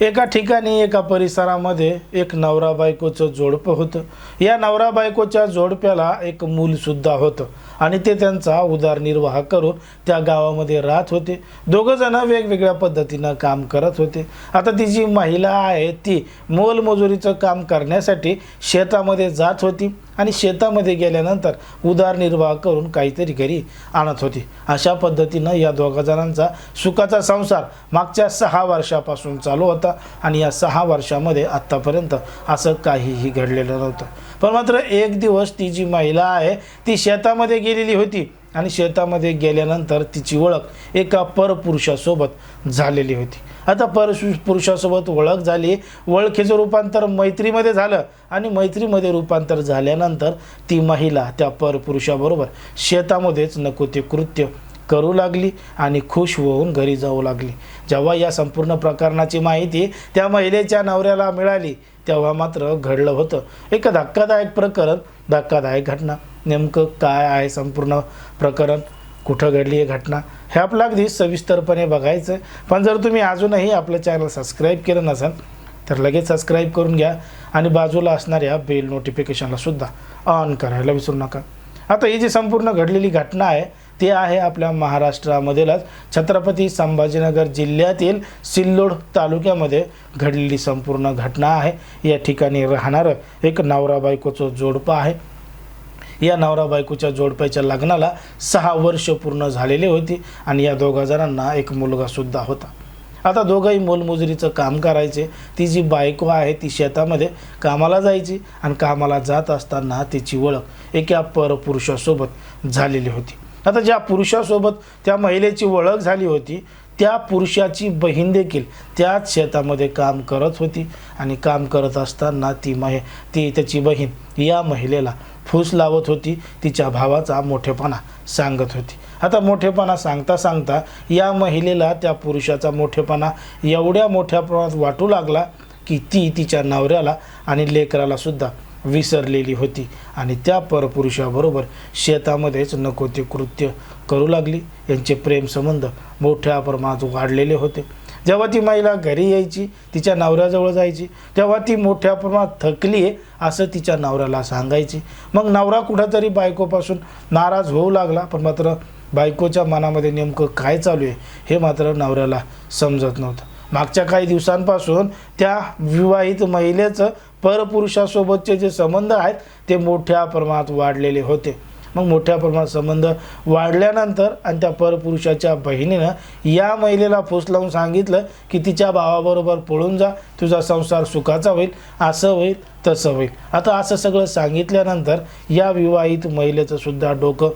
एका ठिकाणी एका परिसरामध्ये एक नवरा बायकोचं जोडपं होतं. या नवरा बायकोच्या जोडप्याला एक मूलसुद्धा होतं आणि ते त्यांचा उदरनिर्वाह करून त्या गावामध्ये राहत होते. दोघंजणं वेगवेगळ्या पद्धतीनं काम करत होते. आता ती जी महिला आहे ती मोलमजुरीचं काम करण्यासाठी शेतामध्ये जात होती. आणि शेतामध्ये गेल्यानंतर उदारनिर्वाह करून काहीतरी घरी आणत होती. अशा पद्धतीनं या दोघा जणांचा सुखाचा संसार मागच्या सहा वर्षापासून चालू होता आणि या सहा वर्षामध्ये आत्तापर्यंत असं काहीही घडलेलं नव्हतं. पण मात्र एक दिवस ती जी महिला आहे ती शेतामध्ये गेलेली होती. आणि शेतामध्ये गेल्यानंतर तिची ओळख एका परपुरुषासोबत झालेली होती. आता परशु पुरुषासोबत ओळख झाली ओळखीचं रूपांतर मैत्रीमध्ये झालं आणि मैत्रीमध्ये रूपांतर झाल्यानंतर ती महिला त्या परपुरुषाबरोबर शेतामध्येच नको ते कृत्य करू लागली आणि खुश होऊन घरी जाऊ लागली. जेव्हा या संपूर्ण प्रकरणाची माहिती त्या महिलेच्या नवऱ्याला मिळाली तेव्हा मात्र घडलं होतं. एक धक्कादायक प्रकरण धक्कादायक घटना. नेमकं काय आहे संपूर्ण प्रकरण? कुठं घडली आहे घटना? हे आपलं अगदी सविस्तरपणे बघायचं आहे पण जर तुम्ही अजूनही आपलं चॅनल सबस्क्राईब केलं नसाल तर लगेच सबस्क्राईब करून घ्या आणि बाजूला असणाऱ्या बेल नोटिफिकेशनला सुद्धा ऑन करायला विसरू नका. आता ही जी संपूर्ण घडलेली घटना आहे ते आहे आपल्या महाराष्ट्रामधीलच छत्रपती संभाजीनगर जिल्ह्यातील सिल्लोड तालुक्यामध्ये घडलेली संपूर्ण घटना आहे. या ठिकाणी राहणारं एक नवरा बायकोचं जोडपं आहे. या नवरा बायकोच्या जोडप्याच्या लग्नाला सहा वर्ष पूर्ण झालेली होती आणि या दोघा जणांना एक मुलगासुद्धा होता. आता दोघंही मोलमजुरीचं काम करायचे. ती जी बायको आहे ती शेतामध्ये कामाला जायची आणि कामाला जात असताना तिची ओळख एका परपुरुषासोबत झालेली होती. आता ज्या पुरुषासोबत त्या महिलेची ओळख झाली होती त्या पुरुषाची बहीण देखील त्याच शेतामध्ये काम करत होती आणि काम करत असताना ती महि ती त्याची बहीण या महिलेला फूस लावत होती. तिच्या भावाचा मोठेपणा सांगत होती. आता मोठेपणा सांगता सांगता या महिलेला त्या पुरुषाचा मोठेपणा एवढ्या मोठ्या प्रमाणात वाटू लागला की ती तिच्या नवऱ्याला आणि लेकरालासुद्धा विसरलेली होती आणि त्या परपुरुषाबरोबर शेतामध्येच नको ते कृत्य करू लागली. यांचे प्रेमसंबंध मोठ्या प्रमाणात वाढलेले होते. जेव्हा ती महिला घरी यायची तिच्या नवऱ्याजवळ जायची तेव्हा ती मोठ्या प्रमाणात थकली आहे असं तिच्या नवऱ्याला सांगायची. मग नवरा कुठंतरी बायकोपासून नाराज होऊ लागला पण मात्र बायकोच्या मनामध्ये नेमकं काय चालू आहे हे मात्र नवऱ्याला समजत नव्हतं. मागच्या काही दिवसांपासून त्या विवाहित महिलेचं परपुरुषासोबतचे जे संबंध आहेत ते मोठ्या प्रमाणात वाढलेले होते. मग मोठ्या प्रमाणात संबंध वाढल्यानंतर आणि त्या परपुरुषाच्या बहिणीनं या महिलेला फूस लावून सांगितलं की तिच्या भावाबरोबर पळून जा तुझा संसार सुखाचा होईल असं होईल तसं होईल. आता असं सगळं सांगितल्यानंतर या विवाहित महिलेचं सुद्धा डोकं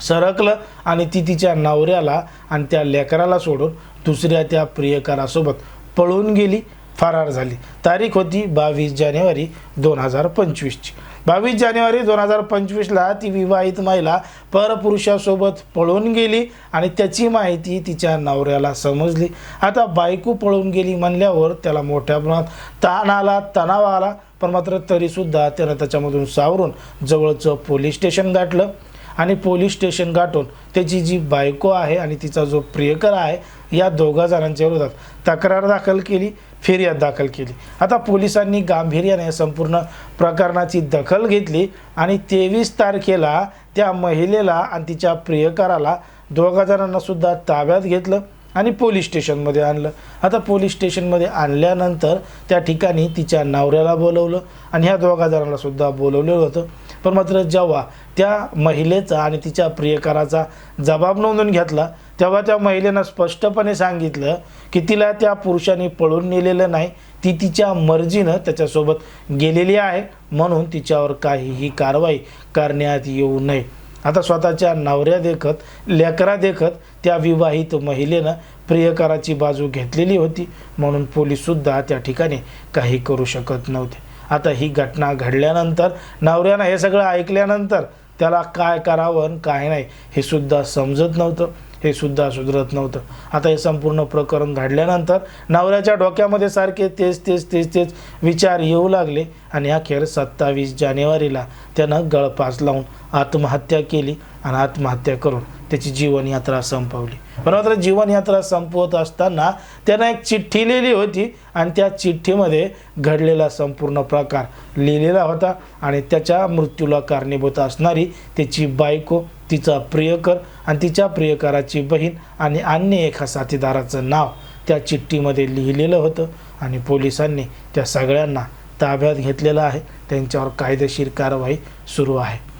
सरकलं आणि ती तिच्या नवऱ्याला आणि त्या लेकराला सोडून दुसऱ्या त्या प्रियकरासोबत पळून गेली. फरार झाली. तारीख होती बावीस जानेवारी दोन हजार पंचवीसची. बावीस जानेवारी दोन हजार पंचवीसला ती विवाहित महिला परपुरुषासोबत पळून गेली आणि त्याची माहिती तिच्या नवऱ्याला समजली. आता बायको पळून गेली म्हणल्यावर त्याला मोठ्या प्रमाणात ताण आला तणाव आला पण मात्र तरीसुद्धा त्यानं त्याच्यामधून सावरून जवळचं पोलीस स्टेशन गाठलं. आणि पोलीस स्टेशन गाठून त्याची जी बायको आहे आणि तिचा जो प्रियकर आहे या दोघा जणांच्या विरोधात तक्रार दाखल केली फिर्याद दाखल केली. आता पोलिसांनी गांभीर्याने संपूर्ण प्रकरणाची दखल घेतली आणि तेवीस तारखेला त्या महिलेला आणि तिच्या प्रियकराला दोघा जणांना सुद्धा ताब्यात घेतलं. आणि पोलीस स्टेशनमध्ये आणलं. आता पोलीस स्टेशनमध्ये आणल्यानंतर त्या ठिकाणी तिच्या नवऱ्याला बोलवलं आणि ह्या दोघा जणांना सुद्धा बोलवलेलं होतं. पण मात्र जेव्हा त्या महिलेचा आणि तिच्या प्रियकराचा जबाब नोंदून घेतला तेव्हा त्या महिलेनं स्पष्टपणे सांगितलं की तिला त्या पुरुषाने पळून नेलेलं नाही ती तिच्या मर्जीनं त्याच्यासोबत गेलेली आहे म्हणून तिच्यावर काहीही कारवाई करण्यात येऊ नये. आता स्वतःच्या नवऱ्या देखत लेकरा देखत त्या विवाहित महिलेनं प्रियकराची बाजू घेतलेली होती. म्हणून पोलीससुद्धा त्या ठिकाणी काही करू शकत नव्हते. आता ही घटना घडल्यानंतर नवऱ्यानं हे सगळं ऐकल्यानंतर त्याला काय करावं आणि काय नाही हे सुद्धा समजत नव्हतं. हे सुद्धा सुधरत नव्हतं. आता हे संपूर्ण प्रकरण घडल्यानंतर नवऱ्याच्या डोक्यामध्ये सारखे तेच तेच तेच तेच विचार येऊ लागले आणि अखेर सत्तावीस जानेवारीला त्यानं गळपास लावून आत्महत्या केली आणि आत्महत्या करून त्याची जीवनयात्रा संपवली. पण मात्र जीवनयात्रा संपवत असताना त्यानं एक चिठ्ठी लिहिली होती आणि त्या चिठ्ठीमध्ये घडलेला संपूर्ण प्रकार लिहिलेला होता आणि त्याच्या मृत्यूला कारणीभूत असणारी त्याची बायको तिचा प्रियकर आणि तिच्या प्रियकराची बहीण आणि अन्य एका साथीदाराचं नाव त्या चिठ्ठीमध्ये लिहिलेलं होतं आणि पोलिसांनी त्या सगळ्यांना ताब्यात घेतलेलं आहे. त्यांच्यावर कायदेशीर कारवाई सुरू आहे.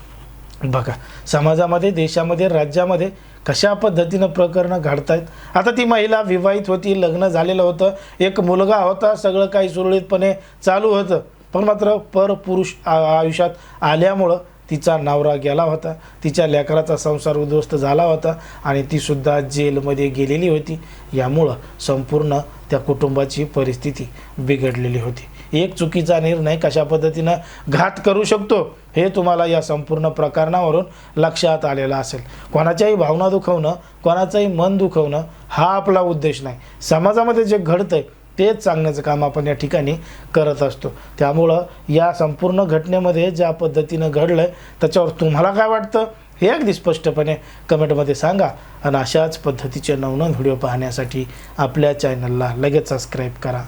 बघा समाजामध्ये देशामध्ये राज्यामध्ये कशा पद्धतीनं प्रकरणं घडतायत? आता ती महिला विवाहित होती लग्न झालेलं होतं एक मुलगा होता सगळं काही सुरळीतपणे चालू होतं पण मात्र परपुरुष आ- आयुष्यात आल्यामुळं तिचा नवरा गेला होता तिच्या लेकराचा संसार उद्ध्वस्त झाला होता आणि तीसुद्धा जेलमध्ये गेलेली होती. यामुळं संपूर्ण त्या कुटुंबाची परिस्थिती बिघडलेली होती. एक चुकीचा निर्णय कशा पद्धतीनं घात करू शकतो हे तुम्हाला या संपूर्ण प्रकरणावरून लक्षात आलेलं असेल. कोणाच्याही भावना दुखवणं कोणाचंही मन दुखवणं हा आपला उद्देश नाही. समाजामध्ये जे घडतंय तेच सांगण्याचं काम आपण या ठिकाणी करत असतो. त्यामुळं या संपूर्ण घटनेमध्ये ज्या पद्धतीनं घडलं आहे त्याच्यावर तुम्हाला काय वाटतं? हे अगदी स्पष्टपणे कमेंटमध्ये सांगा. आणि अशाच पद्धतीचे नवनवीन व्हिडिओ पाहण्यासाठी आपल्या चॅनलला लगेच सबस्क्राईब करा.